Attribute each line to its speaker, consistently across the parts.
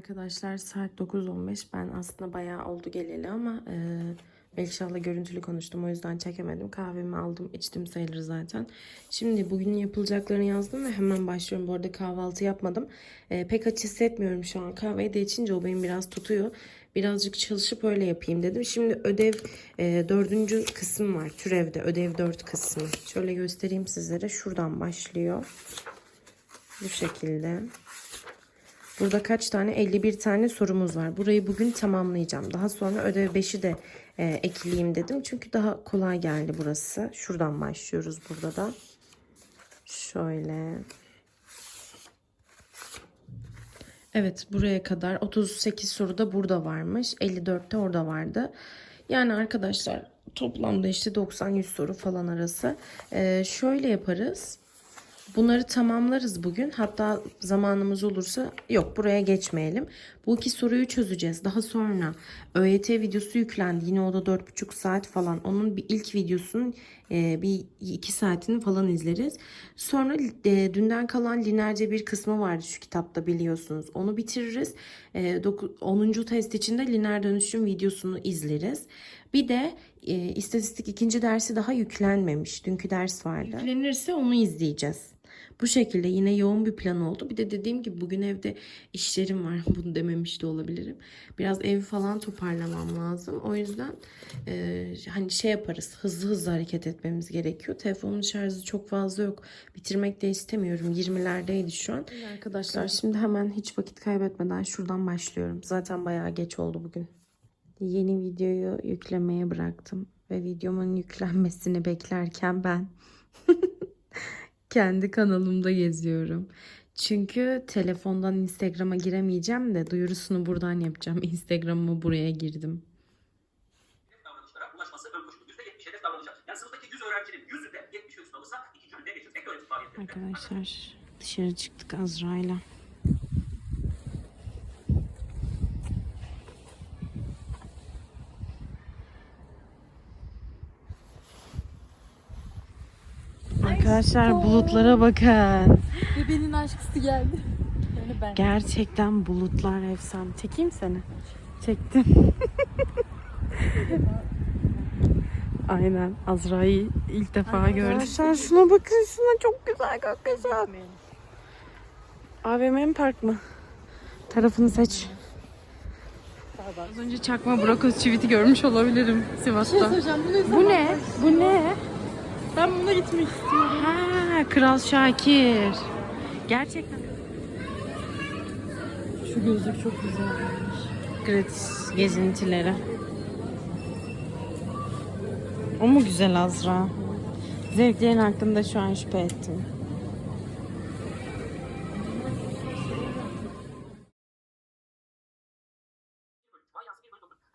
Speaker 1: Arkadaşlar saat 9.15. Ben aslında bayağı oldu geleli ama e, Melişah'la görüntülü konuştum. O yüzden çekemedim. Kahvemi aldım. içtim sayılır zaten. Şimdi bugün yapılacaklarını yazdım ve hemen başlıyorum. Bu arada kahvaltı yapmadım. E, pek aç hissetmiyorum şu an. Kahveyi de içince o beni biraz tutuyor. Birazcık çalışıp öyle yapayım dedim. Şimdi ödev e, dördüncü kısım var. Türevde ödev dört kısmı. Şöyle göstereyim sizlere. Şuradan başlıyor. Bu şekilde. Burada kaç tane? 51 tane sorumuz var. Burayı bugün tamamlayacağım. Daha sonra ödev 5'i de e, ekleyeyim dedim. Çünkü daha kolay geldi burası. Şuradan başlıyoruz burada da. Şöyle. Evet buraya kadar 38 soru da burada varmış. 54 de orada vardı. Yani arkadaşlar toplamda işte 90-100 soru falan arası. Ee, şöyle yaparız. Bunları tamamlarız bugün. Hatta zamanımız olursa yok buraya geçmeyelim. Bu iki soruyu çözeceğiz. Daha sonra ÖYT videosu yüklendi. Yine o da 4,5 saat falan. Onun bir ilk videosunun e, bir iki saatini falan izleriz. Sonra e, dünden kalan linerce bir kısmı vardı şu kitapta biliyorsunuz. Onu bitiririz. E, 10. test için de lineer dönüşüm videosunu izleriz. Bir de e, istatistik ikinci dersi daha yüklenmemiş. Dünkü ders vardı. Yüklenirse onu izleyeceğiz. Bu şekilde yine yoğun bir plan oldu. Bir de dediğim gibi bugün evde işlerim var. Bunu dememiş de olabilirim. Biraz evi falan toparlamam lazım. O yüzden e, hani şey yaparız. Hızlı hızlı hareket etmemiz gerekiyor. Telefonun şarjı çok fazla yok. Bitirmek de istemiyorum. 20'lerdeydi şu an. Arkadaşlar şimdi hemen hiç vakit kaybetmeden şuradan başlıyorum. Zaten bayağı geç oldu bugün. Yeni videoyu yüklemeye bıraktım. Ve videomun yüklenmesini beklerken ben kendi kanalımda geziyorum. Çünkü telefondan Instagram'a giremeyeceğim de duyurusunu buradan yapacağım. Instagram'ıma buraya girdim.
Speaker 2: davranışlara ulaşması ön koşuldur.
Speaker 1: Arkadaşlar bulutlara bakın.
Speaker 3: Bebeğinin aşkısı geldi. Yani ben.
Speaker 1: Gerçekten bulutlar efsane. Çekeyim seni. Çektim. Aynen. Azra'yı ilk defa gördüm. Arkadaşlar şuna bakın. Şuna çok güzel gökyüzü. AVM park mı? Tarafını seç. Az önce çakma brokoz çiviti görmüş olabilirim
Speaker 3: Bir şey
Speaker 1: Sivas'ta.
Speaker 3: söyleyeceğim. Bunu
Speaker 1: Bu ne? Bu ne?
Speaker 3: Ben buna gitmek istiyorum.
Speaker 1: Ha, Kral Şakir. Gerçekten.
Speaker 3: Şu gözlük çok güzel.
Speaker 1: Gratis gezintileri. O mu güzel Azra? Zevklerin hakkında şu an şüphe ettim.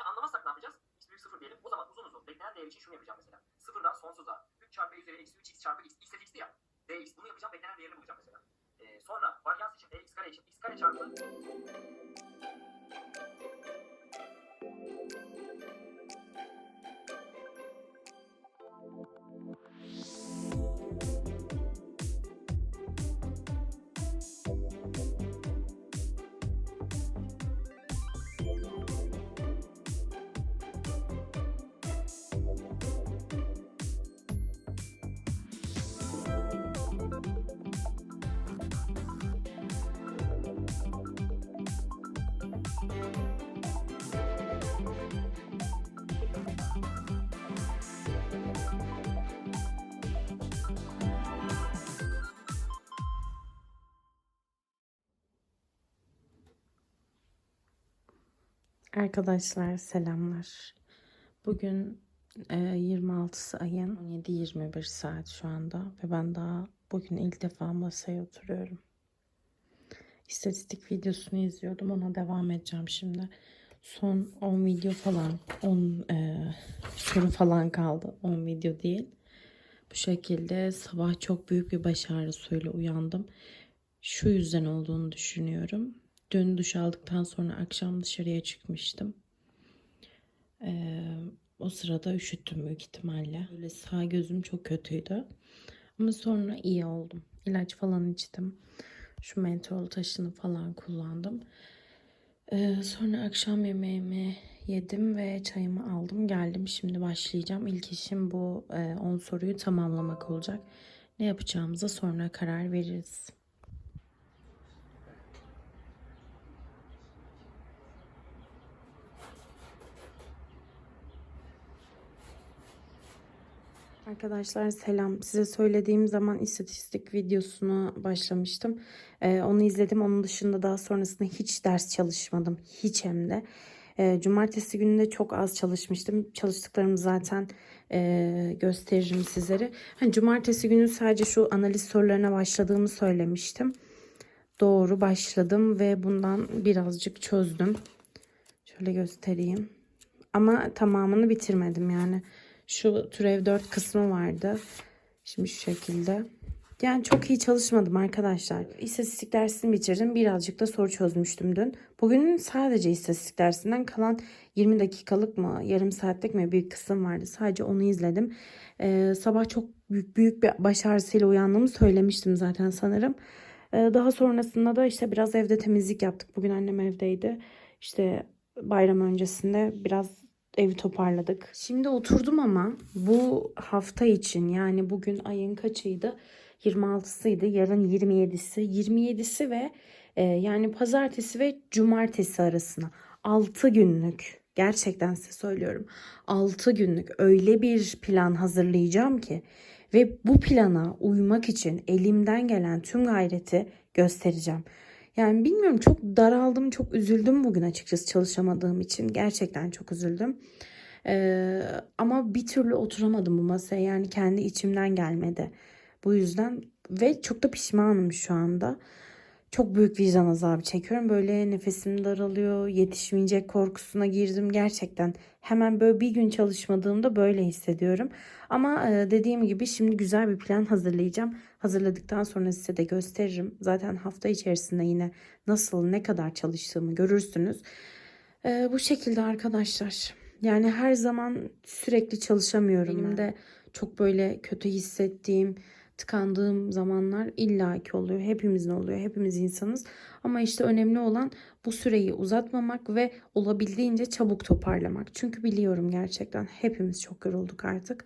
Speaker 2: Anlamazsak ne yapacağız? X büyük sıfır diyelim. O zaman uzun uzun beklenen değer için şunu yapacağım mesela. Sıfırdan sonsuza çarpı x. x de x'ti ya. dx. Bunu yapacağım beklenen değerini bulacağım mesela. Ee, sonra varyans için dx kare için x kare çarpı
Speaker 1: Arkadaşlar selamlar. Bugün e, 26'sı ayın 17-21 saat şu anda ve ben daha bugün ilk defa masaya oturuyorum. İstatistik videosunu izliyordum ona devam edeceğim şimdi. Son 10 video falan 10 e, soru falan kaldı 10 video değil. Bu şekilde sabah çok büyük bir baş ağrısıyla uyandım. Şu yüzden olduğunu düşünüyorum. Dün duş aldıktan sonra akşam dışarıya çıkmıştım. Ee, o sırada üşüttüm büyük ihtimalle. Böyle sağ gözüm çok kötüydü. Ama sonra iyi oldum. İlaç falan içtim. Şu mentol taşını falan kullandım. Ee, sonra akşam yemeğimi yedim ve çayımı aldım. Geldim şimdi başlayacağım. İlk işim bu e, 10 soruyu tamamlamak olacak. Ne yapacağımıza sonra karar veririz. Arkadaşlar selam. Size söylediğim zaman istatistik videosunu başlamıştım. Ee, onu izledim. Onun dışında daha sonrasında hiç ders çalışmadım. Hiç hem de. Ee, cumartesi günü de çok az çalışmıştım. Çalıştıklarımı zaten e, gösteririm sizlere. Hani cumartesi günü sadece şu analiz sorularına başladığımı söylemiştim. Doğru başladım ve bundan birazcık çözdüm. Şöyle göstereyim. Ama tamamını bitirmedim yani. Şu türev 4 kısmı vardı. Şimdi şu şekilde. Yani çok iyi çalışmadım arkadaşlar. İstatistik dersini bitirdim. Birazcık da soru çözmüştüm dün. Bugünün sadece istatistik dersinden kalan 20 dakikalık mı, yarım saatlik mi bir kısım vardı. Sadece onu izledim. Ee, sabah çok büyük, büyük bir baş ağrısıyla uyandığımı söylemiştim zaten sanırım. Ee, daha sonrasında da işte biraz evde temizlik yaptık. Bugün annem evdeydi. İşte bayram öncesinde biraz evi toparladık. Şimdi oturdum ama bu hafta için yani bugün ayın kaçıydı? 26'sıydı. Yarın 27'si. 27'si ve e, yani pazartesi ve cumartesi arasına 6 günlük gerçekten size söylüyorum. 6 günlük öyle bir plan hazırlayacağım ki ve bu plana uymak için elimden gelen tüm gayreti göstereceğim. Yani bilmiyorum çok daraldım, çok üzüldüm bugün açıkçası çalışamadığım için. Gerçekten çok üzüldüm. Ee, ama bir türlü oturamadım bu masaya. Yani kendi içimden gelmedi. Bu yüzden ve çok da pişmanım şu anda. Çok büyük vicdan azabı çekiyorum. Böyle nefesim daralıyor. Yetişmeyecek korkusuna girdim. Gerçekten hemen böyle bir gün çalışmadığımda böyle hissediyorum. Ama e, dediğim gibi şimdi güzel bir plan hazırlayacağım. Hazırladıktan sonra size de gösteririm. Zaten hafta içerisinde yine nasıl ne kadar çalıştığımı görürsünüz. E, bu şekilde arkadaşlar. Yani her zaman sürekli çalışamıyorum. Benim de çok böyle kötü hissettiğim, tıkandığım zamanlar illaki oluyor. Hepimizin oluyor. Hepimiz insanız. Ama işte önemli olan bu süreyi uzatmamak ve olabildiğince çabuk toparlamak. Çünkü biliyorum gerçekten hepimiz çok yorulduk artık.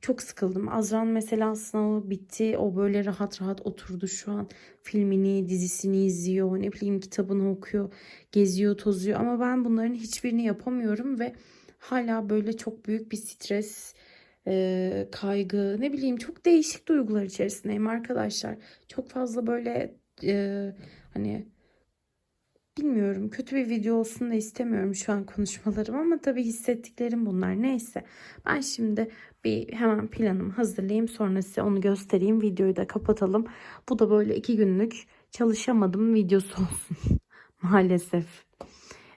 Speaker 1: Çok sıkıldım. Azran mesela sınavı bitti. O böyle rahat rahat oturdu şu an. Filmini, dizisini izliyor. Ne bileyim kitabını okuyor. Geziyor, tozuyor. Ama ben bunların hiçbirini yapamıyorum ve hala böyle çok büyük bir stres, e, kaygı, ne bileyim çok değişik duygular içerisindeyim arkadaşlar. Çok fazla böyle e, hani bilmiyorum kötü bir video olsun da istemiyorum şu an konuşmalarım ama tabii hissettiklerim bunlar. Neyse ben şimdi bir hemen planımı hazırlayayım sonra size onu göstereyim videoyu da kapatalım. Bu da böyle iki günlük çalışamadım videosu olsun maalesef.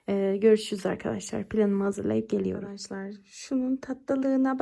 Speaker 1: Ee, görüşürüz arkadaşlar planımı hazırlayıp geliyorum. Arkadaşlar şunun tatlılığına bak.